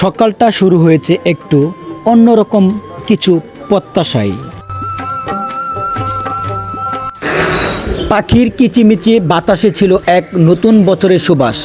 সকালটা শুরু হয়েছে একটু অন্যরকম কিছু প্রত্যাশায়। পাখির কিচিমিচি বাতাসে ছিল এক নতুন বছরের সুবাস।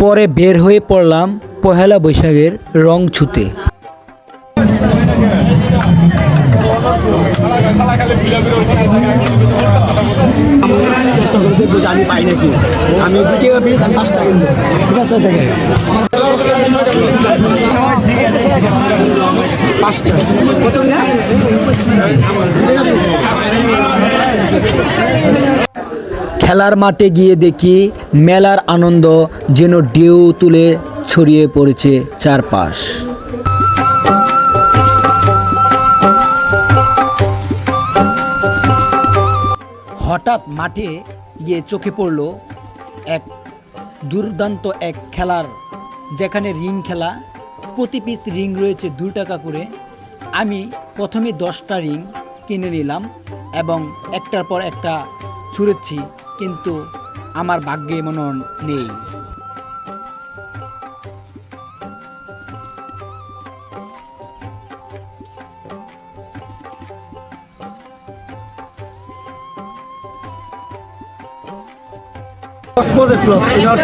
পরে বের হয়ে পড়লাম পহেলা বৈশাখের রং ছুতে। আমি পাই নাকি। আমি পিস আমি কিনবো। ঠিক আছে কত খেলার মাঠে গিয়ে দেখি মেলার আনন্দ যেন ঢেউ তুলে ছড়িয়ে পড়েছে চারপাশ। হঠাৎ মাঠে গিয়ে চোখে পড়ল এক দুর্দান্ত এক খেলার, যেখানে রিং খেলা, প্রতি পিস রিং রয়েছে দু টাকা করে। আমি প্রথমে দশটা রিং কিনে নিলাম এবং একটার পর একটা ছুঁড়েছি, কিন্তু আমার ভাগ্যে মনন নেই।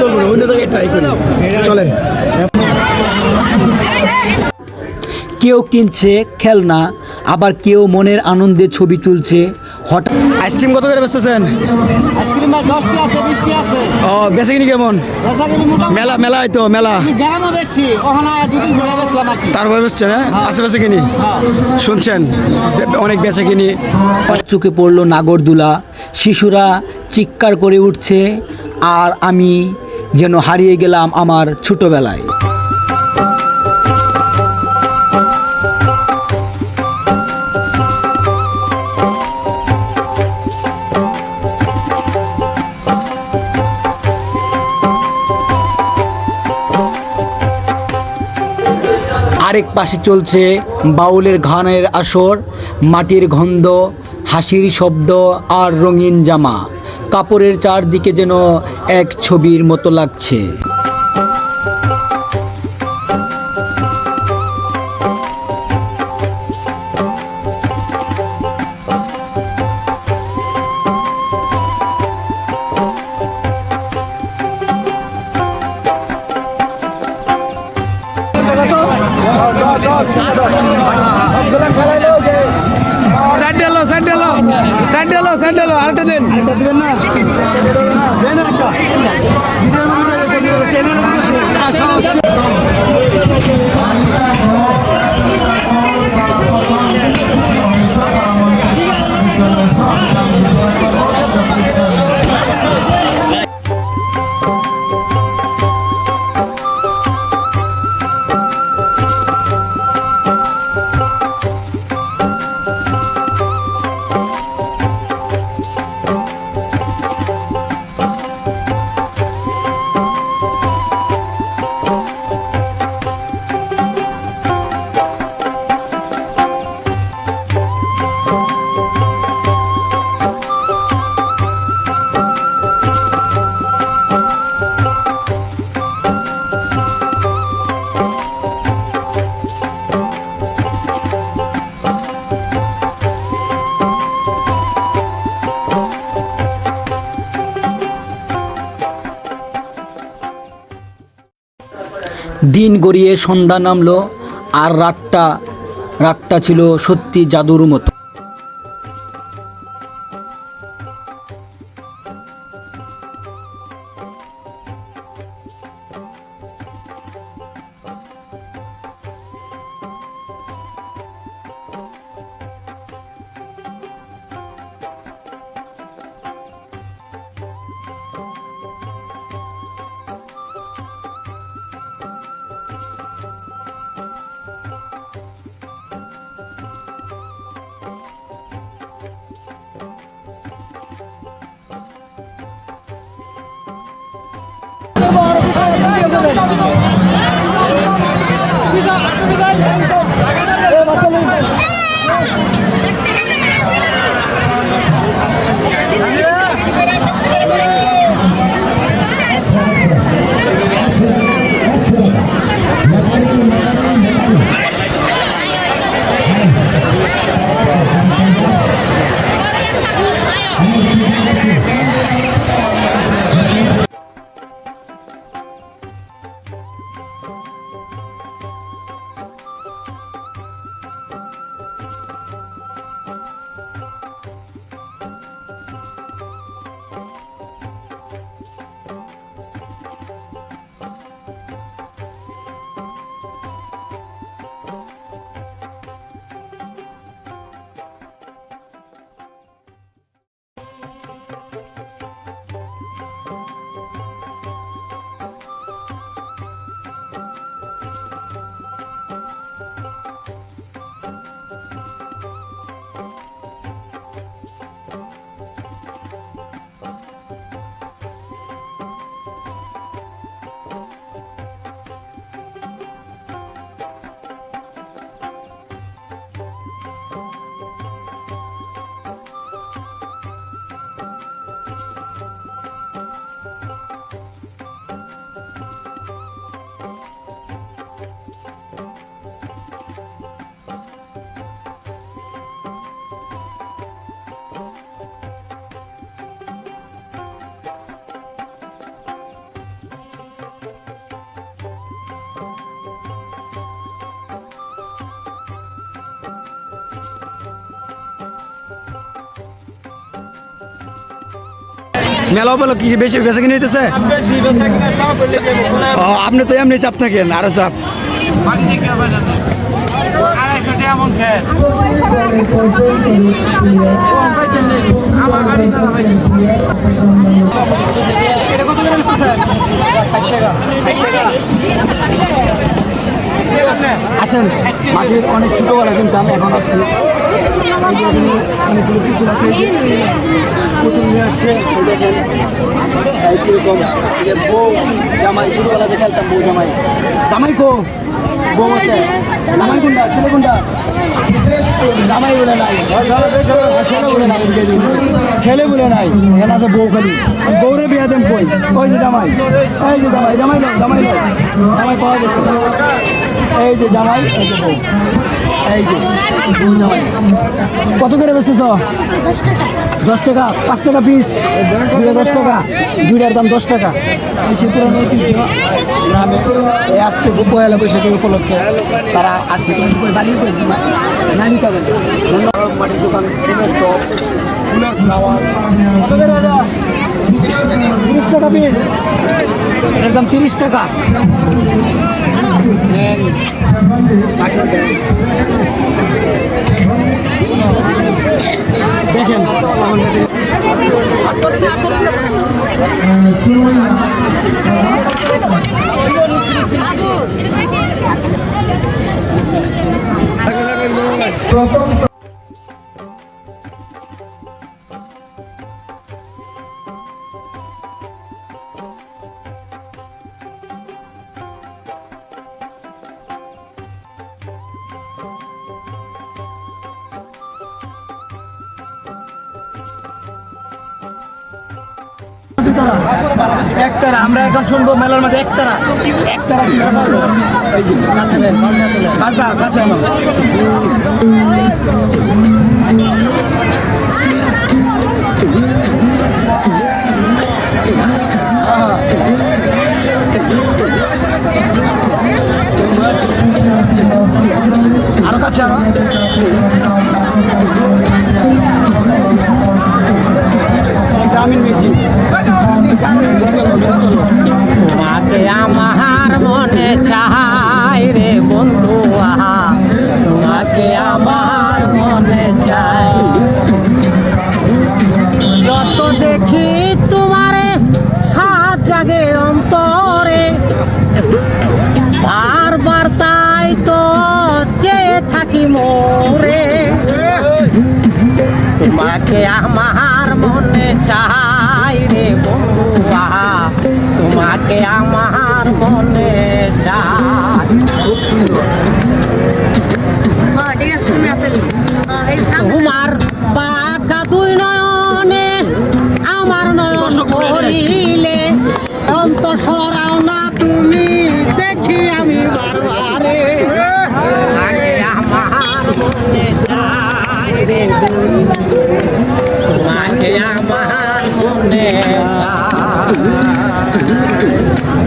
চলবে অন্য জায়গায় ট্রাই করি। চলেন। কেউ কিনছে খেলনা, আবার কেউ মনের আনন্দে ছবি তুলছে। আইসক্রিম কত করে বেচতেছেন? আইসক্রিম ভাই দশটি আছে বিশটি আছে। ও বেচে কিনি কেমন? মেলা মেলা তো মেলা। আমি গ্রামে বেচছি ওখানে দুদিন ঘুরে বেচলাম আর কি। তারপরে বেচছেন হ্যাঁ? আশেপাশে কিনি? হ্যাঁ। শুনছেন অনেক বেচে কিনি। চোখে পড়ল নাগরদোলা। শিশুরা চিৎকার করে উঠছে আর আমি যেন হারিয়ে গেলাম আমার ছোটবেলায়। আরেক পাশে চলছে বাউলের ঘানের আসর, মাটির গন্ধ, হাসির শব্দ আর রঙিন জামা। কাপড়ের চারদিকে যেন এক ছবির মতো লাগছে। Gidin ya. দিন গড়িয়ে সন্ধ্যা নামলো আর রাতটা রাতটা ছিল সত্যি জাদুর মতো। Yeah. মেলা বলো কি বেশি বেশি কিনে নিতেছে ও, আপনি তো এমনি চাপ থাকেন আরও চাপ। আড়াইশো টাকা মন খেয়ে আসেন, মাটির অনেক ছোটোবেলা কিনতাম এখন আসছি অনেকগুলো যে পুতুল নিয়ে আসছে জামাই কো? ছেলে বলে নাই। এখানে আছে বউ খালি। বউরে বিয়া দেন কই? ওই যে জামাই। এই যে জামাই জামাই জামাই জামাই পাওয়া গেছে। এই যে জামাই এই যে এই যে জামাই। কত করে বেচতেছ? দশ টাকা পাঁচ টাকা পিস দুইটা দশ টাকা দুইটার দাম দশ টাকা। সে পুরনো ঐতিহ্য। গ্রামে এই আজকে পয়লা বৈশাখী উপলক্ষে তারা আর্থিক বাড়ি করে নানি পাবেন মাটির দোকান ফুলের টপ ফুলের ফ্লাওয়ার কত করে এটা? তিরিশ টাকা পিস এটার দাম তিরিশ টাকা। দেখেন। আমার একতারা আমরা এখন শুনব মেলার মধ্যে একতারা। একতারা গ্রামীণ তোমাকে আমার মনে চাই রে বন্ধু, আহা। তোমাকে আমার মনে চাই। যত দেখি তোমারে, সাত জাগে অন্তরে। বারবার তাই তো চেয়ে থাকি মোরে। তোমাকে আমার কে আমার মনে যায় খুব সুন্দর। তোমার পাকা দুই নয়নে আমার নয়ন করিলে অন্ত সরাও না তুমি দেখি আমি বারবারে। আমার মনে যায় রে। তোমাকে আমার মনে যায়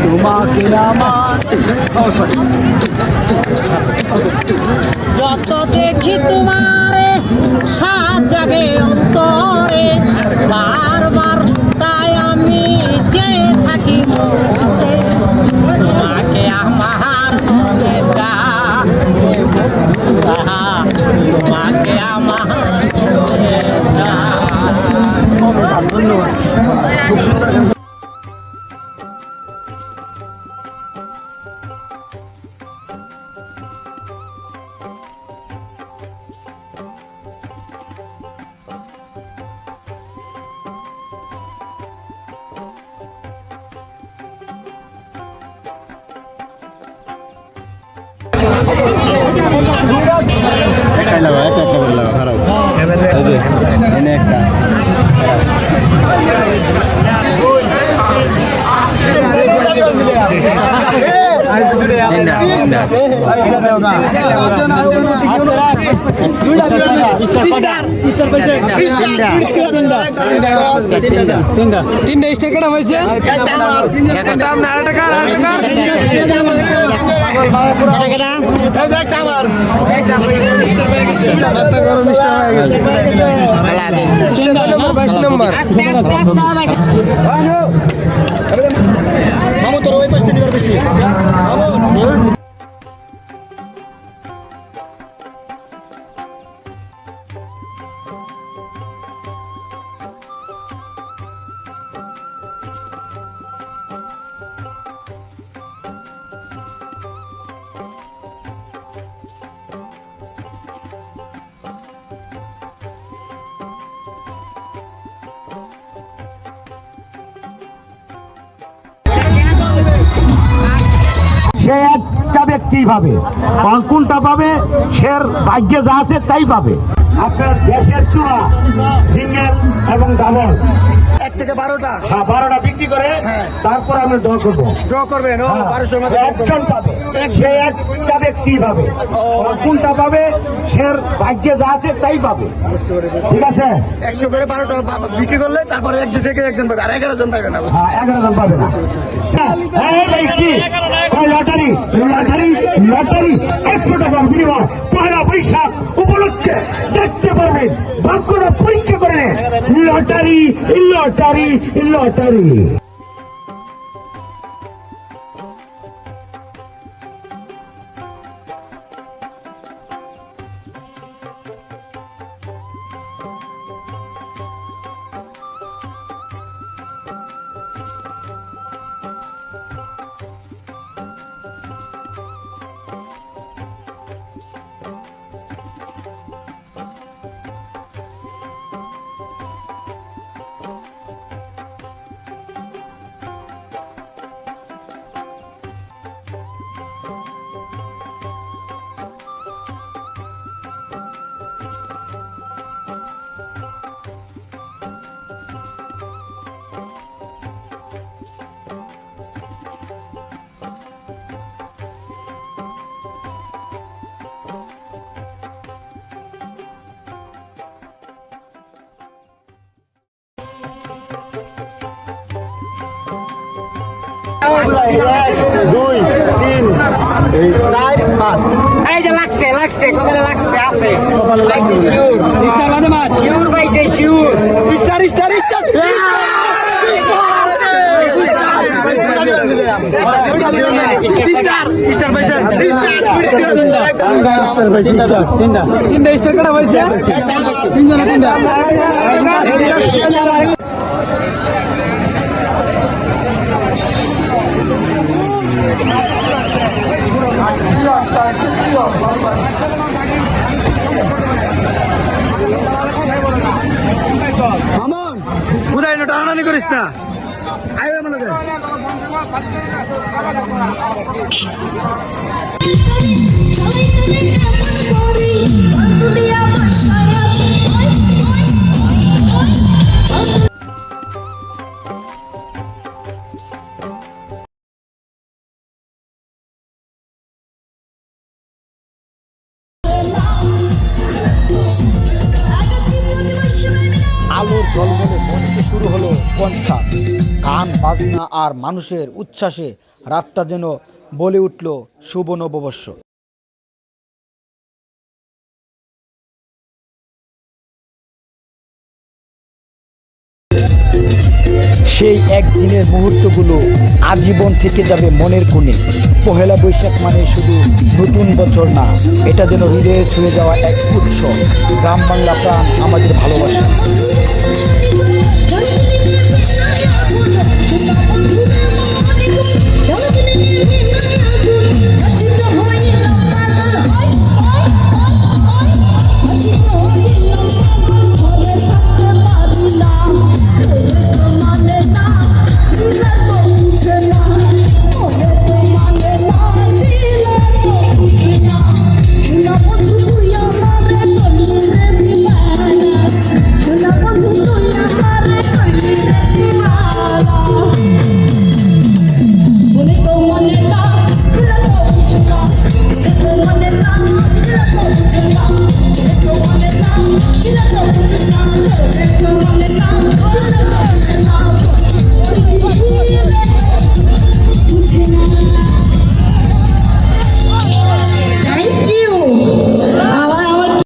তোমাকে আমার যত দেখি তোমারে সাত জাগে অন্তরে। বারবার তাই আমি যে থাকি তোমাকে আমার মনে তোমাকে আমার ধন্যবাদ। এনে একটা তিনটা স্টার হয়েছে নম্বর সে একটা ব্যক্তি পাবে কোনটা পাবে সে ভাগ্যে যা আছে তাই পাবে। আপনার গ্যাসের চূড়া, সিঙ্গেল এবং ডাবল। থেকে বারোটা। হ্যাঁ বারোটা বিক্রি করে তারপর আমরা ড্র করব। ড্র করবেন ও বারোশোর মধ্যে একজন পাবে সে একটা ব্যক্তি পাবে। কোনটা পাবে সে ভাগ্যে যা আছে তাই পাবে। ঠিক আছে? একশো করে বারোটা বিক্রি করলে তারপরে একজন থেকে একজন পাবে আর এগারো জন পাবে না। হ্যাঁ এগারো জন পাবে না। হ্যাঁ, লটারি লটারি লটারি একশো টাকার বিনিময় পয়লা বৈশাখ উপলক্ষে দেখতে পারবেন ভাগ্যটা পরীক্ষা করে নে। Lottery lottery lottery. দুই তিন এই চার পাঁচ এই যে লাগছে লাগছে কপালে লাগছে আছে। পাইছে শিউর। স্টার বাদে মার শিউর পাইছে শিউর স্টার স্টার স্টার তিনটা স্টার কাটা হয়েছে তিনজনে তিনটা। আলোর জলবলে হলো কনসার্ট গান বাজনা আর মানুষের উচ্ছ্বাসে রাতটা যেন বলে উঠল, শুভ নববর্ষ। সেই একদিনের মুহূর্তগুলো আজীবন থেকে যাবে মনের কোণে। পহেলা বৈশাখ মানে শুধু নতুন বছর না, এটা যেন হৃদয়ে ছুঁয়ে যাওয়া এক উৎসব। গ্রাম বাংলা প্রাণ আমাদের ভালোবাসা।